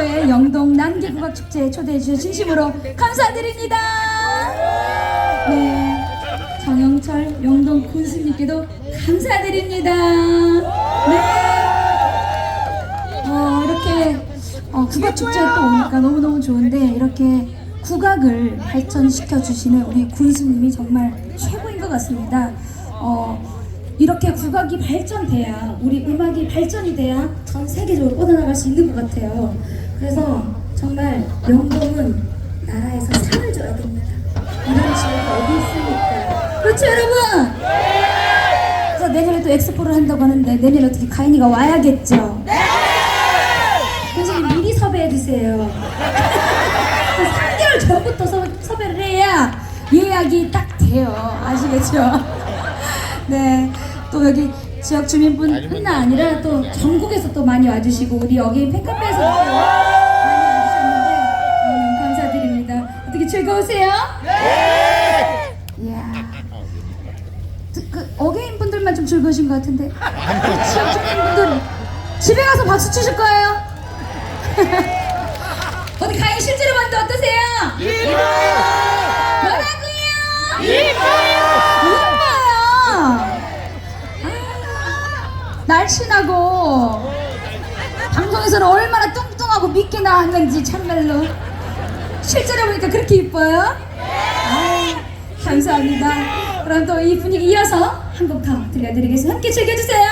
최초의 영동 난기국악축제에 초대해 주셔서 진심으로 감사드립니다. 네, 정영철 영동 군수님께도 감사드립니다. 네, 어, 이렇게 어, 국악축제에 또 오니까 너무너무 좋은데 이렇게 국악을 발전시켜 주시는 우리 군수님이 정말 최고인 것 같습니다. 어, 이렇게 국악이 발전돼야 우리 음악이 발전이 돼야 전 세계적으로 뻗어나갈 수 있는 것 같아요. 그래서 정말 영동은 나라에서 상을 줘야 됩니다. 이런 지역이 어디 있습니까? 그렇죠 여러분? 그래서 내년에 또 엑스포를 한다고 하는데 내년에 어떻게 가인이가 와야겠죠? 선생님 미리 섭외해 주세요. 3개월 전부터 섭, 섭외를 해야 예약이 딱 돼요. 아시겠죠? 네. 또 여기 지역 주민뿐만 아니라 또 전국에서 또 많이 와주시고 우리 여기 팬카페에서 즐거우세요? 네. 이야. 그, 그 어게인 분들만 좀 즐거우신 것 같은데 우리 지역 주민분들 집에 가서 박수 치실 거예요? 어디 가인 실제로 봤는데 어떠세요? 뭐라고요? 이뻐요. 아, 날씬하고 방송에서는 얼마나 뚱뚱하고 믿게 나왔는지 참말로 실제로 보니까 그렇게 이뻐요? 아, 감사합니다. 그럼 또 이 분위기 이어서 한 곡 더 들려드리겠습니다. 함께 즐겨주세요.